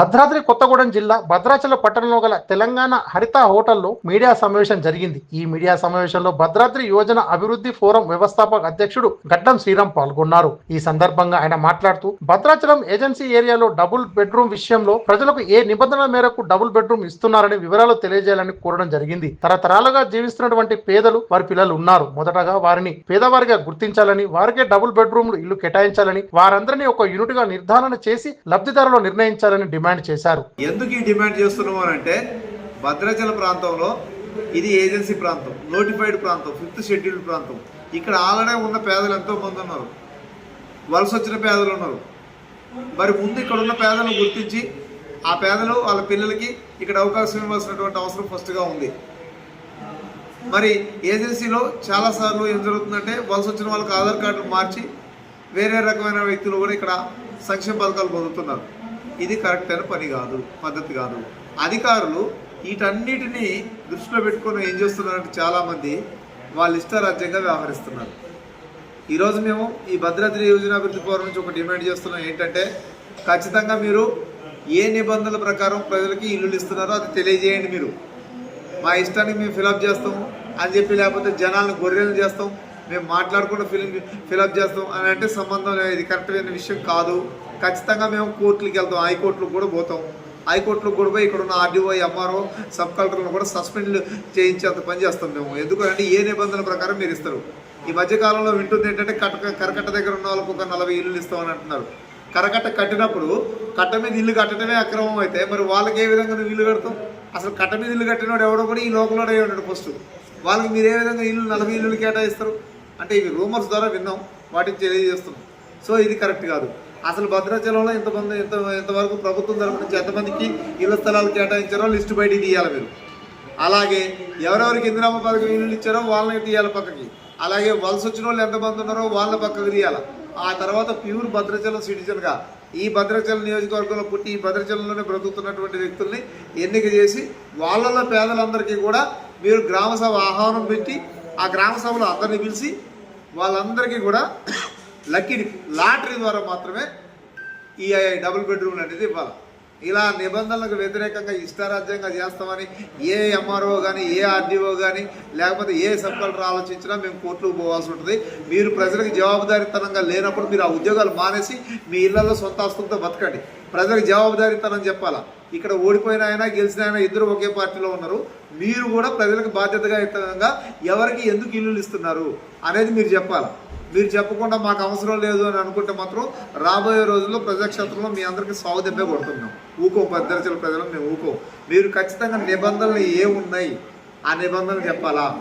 భద్రాద్రి కొత్తగూడెం జిల్లా భద్రాచల పట్టణంలో గల తెలంగాణ హరిత హోటల్లో మీడియా సమావేశం జరిగింది. ఈ మీడియా సమావేశంలో భద్రాద్రి యోజన అభివృద్ధి ఫోరం వ్యవస్థాపక అధ్యక్షుడు గడ్డం శ్రీరామ్ పాల్గొన్నారు. ఈ సందర్భంగా ఆయన మాట్లాడుతూ భద్రాచలం ఏజెన్సీ ఏరియాలో డబుల్ బెడ్రూమ్ విషయంలో ప్రజలకు ఏ నిబంధనల మేరకు డబుల్ బెడ్రూమ్ ఇస్తున్నారని వివరాలు తెలియజేయాలని కోరడం జరిగింది. తరతరాలుగా జీవిస్తున్నటువంటి పేదలు వారి పిల్లలు ఉన్నారు. మొదటగా వారిని పేదవారిగా గుర్తించాలని వారికే డబుల్ బెడ్రూమ్లు ఇల్లు కేటాయించాలని వారందరినీ ఒక యూనిట్గా నిర్ధారణ చేసి లబ్ధిదారులు నిర్ణయించాలని డిమాండ్ చేశారు. ఎందుకు ఈ డిమాండ్ చేస్తున్నాము అని అంటే భద్రాచల ప్రాంతంలో ఇది ఏజెన్సీ ప్రాంతం నోటిఫైడ్ ప్రాంతం ఫిఫ్త్ షెడ్యూల్డ్ ప్రాంతం. ఇక్కడ ఆల్రెడీ ఉన్న పేదలు ఎంతో మంది ఉన్నారు. వలస వచ్చిన పేదలు ఉన్నారు. మరి ముందు ఇక్కడ ఉన్న పేదలను గుర్తించి ఆ పేదలు వాళ్ళ పిల్లలకి ఇక్కడ అవకాశం ఇవ్వాల్సినటువంటి అవసరం ఫస్ట్గా ఉంది. మరి ఏజెన్సీలో చాలాసార్లు ఏం జరుగుతుందంటే వలస వచ్చిన వాళ్ళకి ఆధార్ కార్డులు మార్చి వేరే రకమైన వ్యక్తులు కూడా ఇక్కడ సంక్షేమ పథకాలు పొందుతున్నారు. ఇది కరెక్ట్ అయిన పని కాదు పద్ధతి కాదు. అధికారులు వీటన్నిటిని దృష్టిలో పెట్టుకొని ఏం చేస్తున్నారంటే చాలామంది వాళ్ళ ఇష్టారాజ్యంగా వ్యవహరిస్తున్నారు. ఈరోజు మేము ఈ భద్రాద్రి యోజన అభివృద్ధి ఫోరం నుంచి ఒక డిమాండ్ చేస్తున్నాం. ఏంటంటే ఖచ్చితంగా మీరు ఏ నిబంధనల ప్రకారం ప్రజలకి ఇల్లులు ఇస్తున్నారో అది తెలియజేయండి మీరు. మా ఇష్టానికి మేము ఫిలప్ చేస్తాం అని చెప్పి లేకపోతే జనాలను గొర్రెలు చేస్తాం. మేము మాట్లాడకుండా ఫిలిం ఫిలప్ చేస్తాం అని అంటే సంబంధం లేదు. ఇది కరెక్ట్ అయిన విషయం కాదు. ఖచ్చితంగా మేము కోర్టులకు వెళ్తాం హైకోర్టులకు కూడా పోతాం. హైకోర్టులకు కూడా పోయి ఇక్కడ ఉన్న ఆర్డీఓ ఎంఆర్ఓ సబ్ కలెక్టర్లను కూడా సస్పెండ్ చేయించేంత పని చేస్తాం మేము. ఎందుకంటే ఏ నిబంధనల ప్రకారం మీరు ఇస్తారు. ఈ మధ్యకాలంలో వింటుంది ఏంటంటే కట్ట కరకట్ట దగ్గర ఉన్న వాళ్ళకు ఒక నలభై ఇల్లులు ఇస్తామని అంటున్నారు. కరకట్ట కట్టినప్పుడు కట్ట మీద ఇల్లు కట్టడమే అక్రమం అయితే మరి వాళ్ళకి ఏ విధంగా నువ్వు ఇల్లు కడతాం అసలు కట్ట మీద ఇల్లు కట్టినోడు ఎవడో కూడా ఈ లోకల్లో ఉన్నాడు ఫస్ట్. వాళ్ళకి మీరు ఏ విధంగా ఇల్లు నలభై ఇల్లులు కేటాయిస్తారు? అంటే ఇవి రూమర్స్ ద్వారా విన్నాం వాటిని తెలియజేస్తున్నాం. సో ఇది కరెక్ట్ కాదు. అసలు భద్రాచలంలో ఇంతమంది ఇంత ఇంతవరకు ప్రభుత్వం తరపు నుంచి ఎంతమందికి ఇళ్ళ స్థలాలు కేటాయించారో లిస్టు బయటికి తీయాలి మీరు. అలాగే ఎవరెవరికి ఇందిరామ పథకం ఇల్లు ఇచ్చారో వాళ్ళని తీయాలి పక్కకి. అలాగే వలస వచ్చిన వాళ్ళు ఎంతమంది ఉన్నారో వాళ్ళ పక్కకి తీయాలి. ఆ తర్వాత ప్యూర్ భద్రాచలం సిటిజన్గా ఈ భద్రాచలం నియోజకవర్గంలో పుట్టి ఈ భద్రాచలంలోనే బ్రతుకుతున్నటువంటి వ్యక్తుల్ని ఎన్నిక చేసి వాళ్ళలో పేదలందరికీ కూడా మీరు గ్రామ సభ ఆహ్వానం పెట్టి ఆ గ్రామ సభలో అందరినీ పిలిచి వాళ్ళందరికీ కూడా లక్కీ లాటరీ ద్వారా మాత్రమే ఈ డబుల్ బెడ్రూమ్ అనేది ఇవ్వాలి. ఇలా నిబంధనలకు వ్యతిరేకంగా ఇష్టారాజ్యంగా చేస్తామని ఏ ఎంఆర్ఓ కానీ ఏ ఆర్డీఓ కానీ లేకపోతే ఏ సబ్ కలెక్టర్ ఆలోచించినా మేము కోర్టుకు పోవాల్సి ఉంటుంది. మీరు ప్రజలకు జవాబుదారీతనంగా లేనప్పుడు మీరు ఆ ఉద్యోగాలు మానేసి మీ ఇళ్ళలో సొంత ఆస్తులతో బతకండి. ప్రజలకు జవాబుదారీతనం చెప్పాలా? ఇక్కడ ఓడిపోయిన ఆయన గెలిచిన ఆయన ఇద్దరు ఒకే పార్టీలో ఉన్నారు. మీరు కూడా ప్రజలకు బాధ్యతగా ఎవరికి ఎందుకు ఇల్లులు ఇస్తున్నారు అనేది మీరు చెప్పాలి? మీరు చెప్పకుండా మాకు అవసరం లేదు అని అనుకుంటే మాత్రం రాబోయే రోజుల్లో ప్రజాక్షేత్రంలో మీ అందరికీ సాగు దెబ్బే కొడుతున్నాం. ఊకో భద్రాచల ప్రజలు మేము ఊకో. మీరు ఖచ్చితంగా నిబంధనలు ఏ ఉన్నాయి? ఆ నిబంధనలు చెప్పాలా?